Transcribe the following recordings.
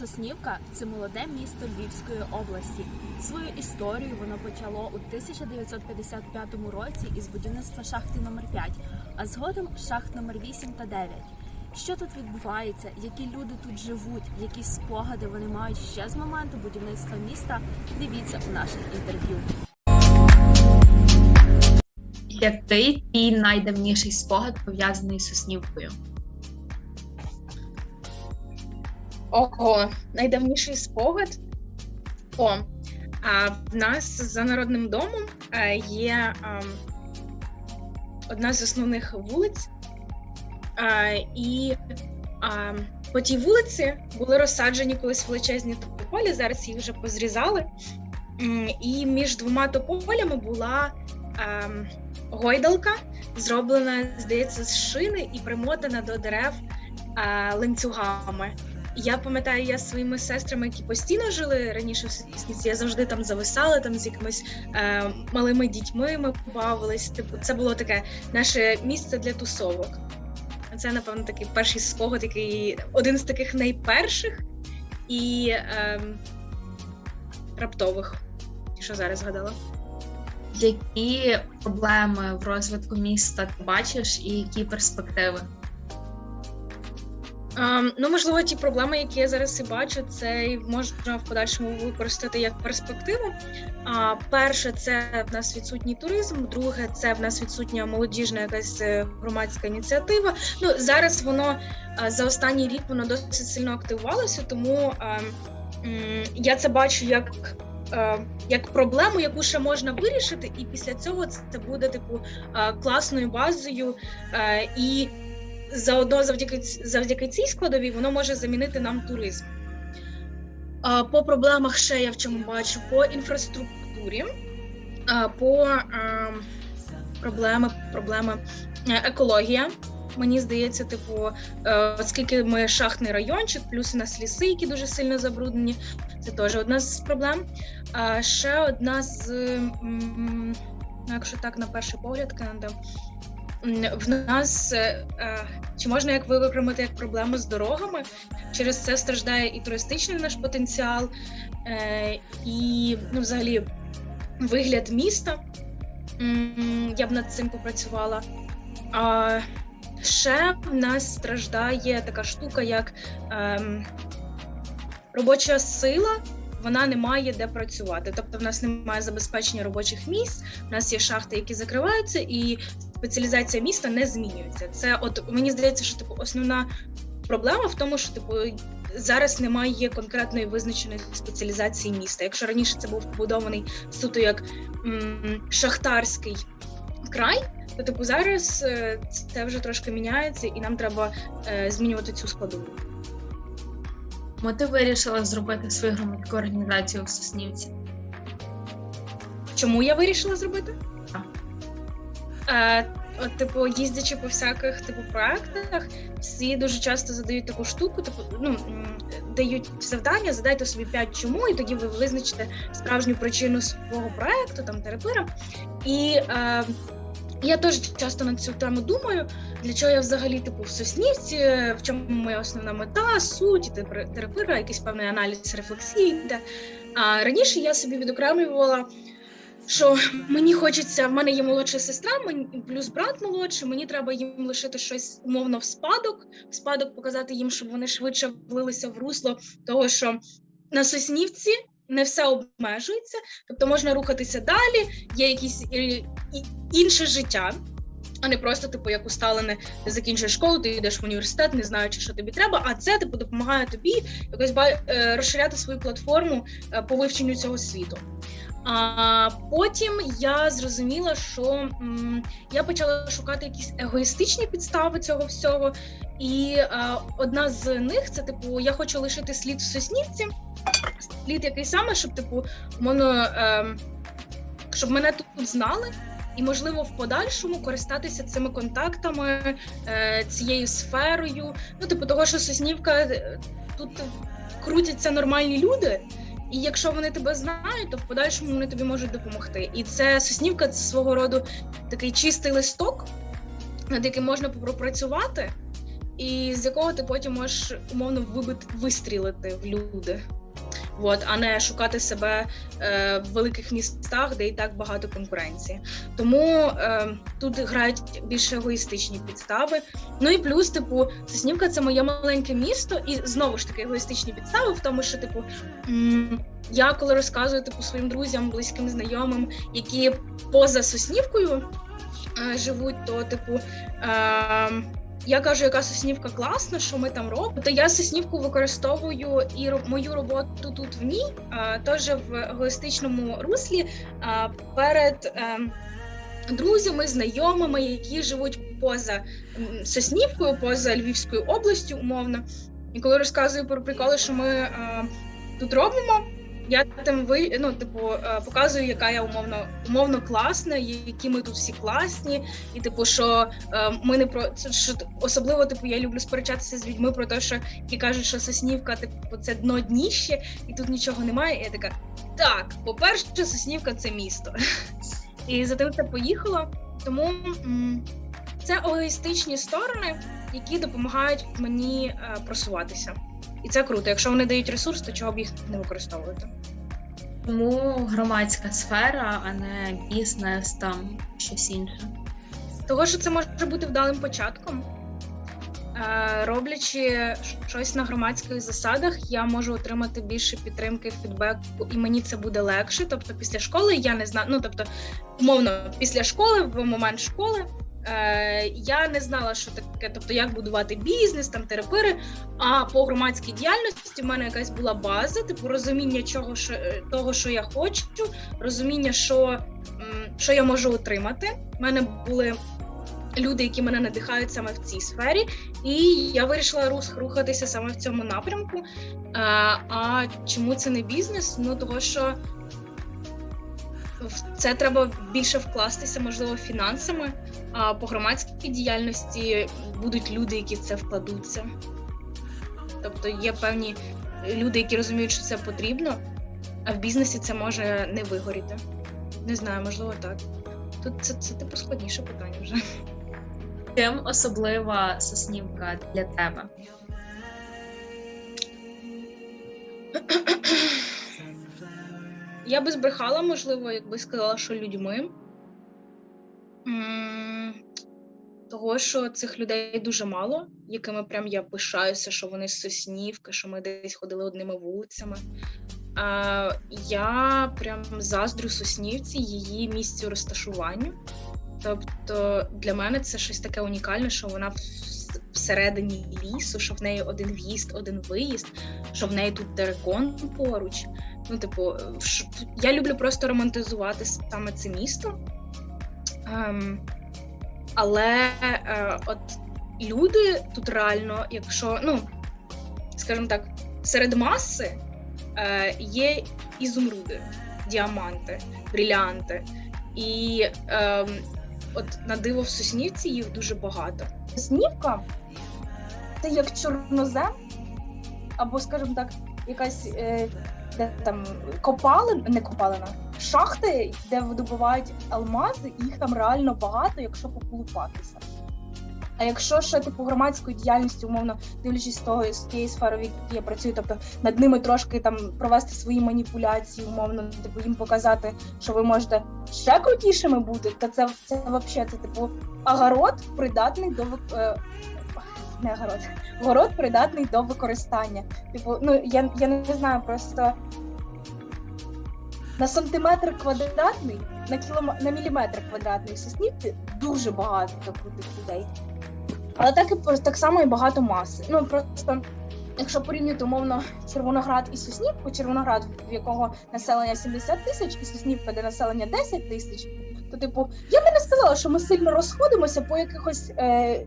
Соснівка це молоде місто Львівської області. Свою історію воно почало у 1955 році із будівництва шахти номер 5 а згодом шахт номер 8 та 9. Що тут відбувається, які люди тут живуть, які спогади вони мають ще з моменту будівництва міста? Дивіться у наших інтерв'ю. Який твій найдавніший спогад пов'язаний з Соснівкою? Ого, найдавніший спогад. О, а в нас за народним домом е, є ем, одна з основних вулиць, Е, і ем, по тій вулиці були розсаджені колись величезні тополі, зараз їх вже позрізали. І між двома тополями була ем, гойдалка, зроблена, здається, з шини і примотана до дерев е, ланцюгами. Я пам'ятаю, я зі своїми сестрами, які постійно жили раніше в Соснівці, я завжди там зависала там з якимись е, малими дітьми. Ми побавились. Типу, це було таке наше місце для тусовок. Це, напевно, такий перший спогад, який один з таких найперших і е, раптових, що зараз згадала. Які проблеми в розвитку міста ти бачиш і які перспективи? Ем, ну, можливо, ті проблеми, які я зараз і бачу, це можна в подальшому використати як перспективу. А перше, це в нас відсутній туризм. Друге, це в нас відсутня молодіжна якась е, громадська ініціатива. Ну зараз воно е, за останній рік воно досить сильно активувалося, тому е, м, я це бачу як. е, Як проблему, яку ще можна вирішити, і після цього це буде типу класною базою і заодно завдяки завдяки цій складовій воно може замінити нам туризм. По проблемах ще я в чому бачу по інфраструктурі, по а, проблеми, проблеми е, екологія. Мені здається, типу, е, оскільки ми шахтний райончик, плюс у нас ліси, які дуже сильно забруднені, це теж одна з проблем. А ще одна з, ну, якщо так на перший погляд, в нас е, е, чи можна як виокремити як проблему з дорогами? Через це страждає і туристичний наш потенціал, е, і ну, взагалі вигляд міста. Я б над цим попрацювала. А ще в нас страждає така штука, як ем, робоча сила. Вона не має де працювати, тобто в нас немає забезпечення робочих місць. У нас є шахти, які закриваються, і спеціалізація міста не змінюється. Це от мені здається, що типу основна проблема в тому, що типу зараз немає конкретної визначеної спеціалізації міста. Якщо раніше це був побудований суто як м, шахтарський край, то типу зараз е, це вже трошки міняється, і нам треба е, змінювати цю складову. Чому ти вирішила зробити свою громадську організацію в Соснівці? Чому я вирішила зробити? Е, от, типу, їздячи по всяких типу проектах, всі дуже часто задають таку штуку, типу, ну дають завдання, задайте собі 5 чому, і тоді ви визначите справжню причину свого проекту, там терапира. І е, я теж часто на цю тему думаю, для чого я взагалі типу в Соснівці, в чому моя основна мета, суть, терапира, якийсь певний аналіз рефлексії. А раніше я собі відокремлювала що мені хочеться, в мене є молодша сестра, мені плюс брат молодший. Мені треба їм лишити щось умовно в спадок, в спадок показати їм, щоб вони швидше влилися в русло того, що на соснівці не все обмежується, тобто можна рухатися далі, є якісь е, інше життя. А не просто, типу, як усталене, ти закінчуєш школу, ти йдеш в університет, не знаючи, що тобі треба. А це типу допомагає тобі якось е, розширяти свою платформу е, по вивченню цього світу. А потім я зрозуміла, що м, я почала шукати якісь егоїстичні підстави цього всього. І е, одна з них це типу, я хочу лишити слід в соснівці. Слід який саме, щоб типу, умовно, е, щоб мене тут знали. І, можливо, в подальшому користатися цими контактами, е, цією сферою. Ну, типу, того, що Соснівка е, тут крутяться нормальні люди, і якщо вони тебе знають, то в подальшому вони тобі можуть допомогти. І це Соснівка це свого роду такий чистий листок, над яким можна попрацювати. і з якого ти потім можеш умовно вибити, вистрілити в люди. От, а не шукати себе е, в великих містах, де і так багато конкуренції. Тому е, тут грають більш егоїстичні підстави. Ну і плюс, типу, Соснівка це моє маленьке місто, і знову ж таки егоїстичні підстави в тому, що типу я коли розказую типу своїм друзям, близьким знайомим, які поза Соснівкою е, живуть, то типу. Е, я кажу, яка соснівка класна, що ми там робимо. То я соснівку використовую і мою роботу тут в ній, теж в егоїстичному руслі перед ем, друзями, знайомими, які живуть поза Соснівкою, поза Львівською областю, умовно. І коли розказую про приколи, що ми е, тут робимо. Я там ви ну, типу, е, показую, яка я умовно умовно класна, які ми тут всі класні, і типу, що е, ми не про що особливо, типу, я люблю сперечатися з людьми про те, що які кажуть, що Соснівка, типу, це дно дніще, і тут нічого немає. І я така, так, по-перше, Соснівка це місто. І за тим це поїхало. Тому це егоїстичні сторони, які допомагають мені е, просуватися. І це круто. Якщо вони дають ресурс, то чого б їх не використовувати? Тому громадська сфера, а не бізнес, там щось інше. Того, що це може бути вдалим початком. Е, Роблячи щось на громадських засадах, я можу отримати більше підтримки, фідбеку, і мені це буде легше. Тобто, після школи я не знаю. Ну тобто, умовно, після школи, в момент школи, е, я не знала, що таке, тобто як будувати бізнес, там терапири. А по громадській діяльності в мене якась була база, типу розуміння чого, що е, того, що я хочу, розуміння, що, що я можу отримати. У мене були люди, які мене надихають саме в цій сфері, і я вирішила рух, рухатися саме в цьому напрямку. Е, а чому це не бізнес? Ну того, що в це треба більше вкластися, можливо, фінансами. А по громадській діяльності будуть люди, які в це вкладуться. Тобто є певні люди, які розуміють, що це потрібно, а в бізнесі це може не вигоріти. Не знаю, можливо, так. Тут це, це типу складніше питання вже. Чим особлива соснівка для тебе? Я би збрехала, можливо, якби сказала, що людьми. Того, що цих людей дуже мало, якими прям я пишаюся, що вони з Соснівки, що ми десь ходили одними вулицями. А, я прям заздрю Соснівці її місцю розташування. Тобто для мене це щось таке унікальне, що вона всередині лісу, що в неї один в'їзд, один виїзд, що в неї тут терикон поруч. Ну, типу, я люблю просто романтизувати саме це місто. Ем, але е, от люди тут реально, якщо, ну, скажімо так, серед маси е, є ізумруди, діаманти, брилянти. І ем, от на диво в Соснівці їх дуже багато. Соснівка це як чорнозем, або, скажімо так, якась е, де там копали, не копалина, шахти, де видобувають алмази, і їх там реально багато, якщо поколупатися. А якщо ще типу громадської діяльності, умовно дивлячись з того з тієї сфери, в якій я працюю, тобто над ними трошки там провести свої маніпуляції, умовно, типу їм показати, що ви можете ще крутішими бути, то це це взагалі це типу огород придатний до е, не огород, город придатний до використання. Типу, ну я, я не знаю, просто на сантиметр квадратний, на кілом... на міліметр квадратний соснівки дуже багато крутих людей. Але так і так само і багато маси. Ну просто. Якщо порівняти умовно Червоноград і Соснівку, Червоноград, в якого населення 70 тисяч, і Соснівка, де населення 10 тисяч, то типу, я би не сказала, що ми сильно розходимося по якихось е,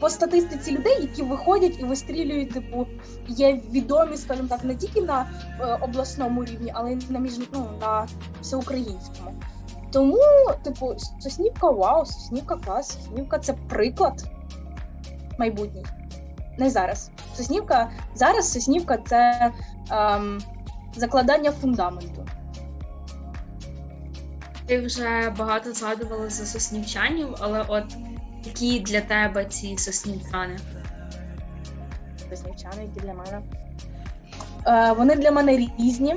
по статистиці людей, які виходять і вистрілюють, типу, є відомі, скажімо так, не тільки на е, обласному рівні, але й на між ну, на всеукраїнському. Тому, типу, Соснівка вау, Соснівка клас, Соснівка це приклад майбутній. Не зараз. Соснівка зараз Соснівка це ем, закладання фундаменту. Ти вже багато згадувала за соснівчанів, але от Які для тебе ці соснівчани? Соснівчани, які для мене. Е, вони для мене різні.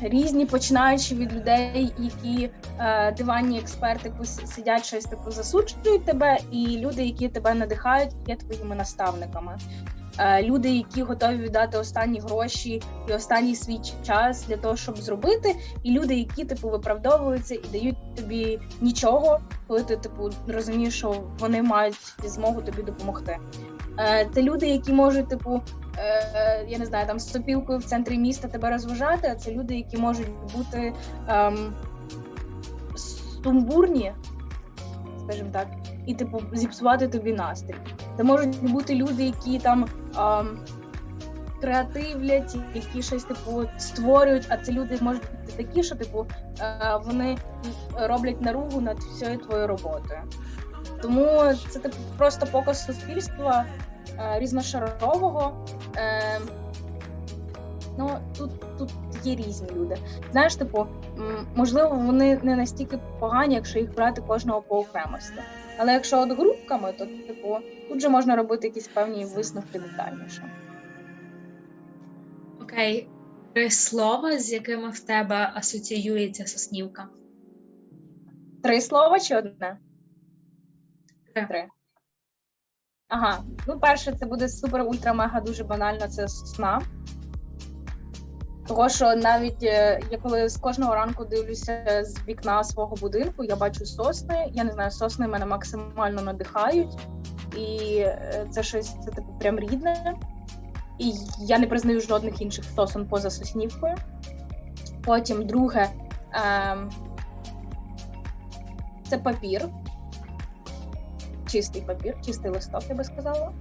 Різні, починаючи від людей, які е, диванні експерти сидять щось таку засуджують тебе, і люди, які тебе надихають, є твоїми наставниками. Е, люди, які готові віддати останні гроші і останній свій час для того, щоб зробити, і люди, які типу виправдовуються і дають тобі нічого, коли ти типу розумієш, що вони мають змогу тобі допомогти. Е, Це люди, які можуть, типу, е, я не знаю, там з сопілкою в центрі міста тебе розважати, а це люди, які можуть бути ем, сумбурні, скажімо так, і типу зіпсувати тобі настрій. Це можуть бути люди, які там ем, креативлять, які щось типу створюють, а це люди можуть бути такі, що типу е, вони роблять наругу над всією твоєю роботою. Тому це типу просто показ суспільства е, різношарового. Е, ну тут, тут є різні люди. Знаєш, типу, можливо, вони не настільки погані, якщо їх брати кожного по окремості. Але якщо от групками, то типу тут же можна робити якісь певні висновки детальніше. Окей, три слова, з якими в тебе асоціюється соснівка. Три слова чи одне? Три. Три. Ага. Ну, перше, це буде супер ультра мега дуже банально, це сосна. Того, що навіть е, я коли з кожного ранку дивлюся з вікна свого будинку, я бачу сосни. Я не знаю, сосни мене максимально надихають, і е, це щось це типу прям рідне. І я не признаю жодних інших сосен поза соснівкою. Потім друге ем, це папір. Чистий папір, чистий листок, я би сказала.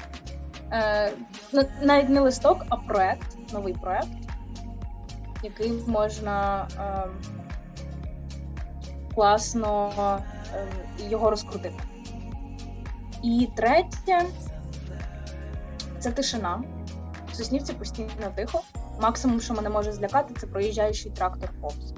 Е, ну, навіть не листок, а проект, новий проект, який можна е, класно е, його розкрутити. І третє це тишина. В Соснівці постійно тихо. Максимум, що мене може злякати, це проїжджаючий трактор повз.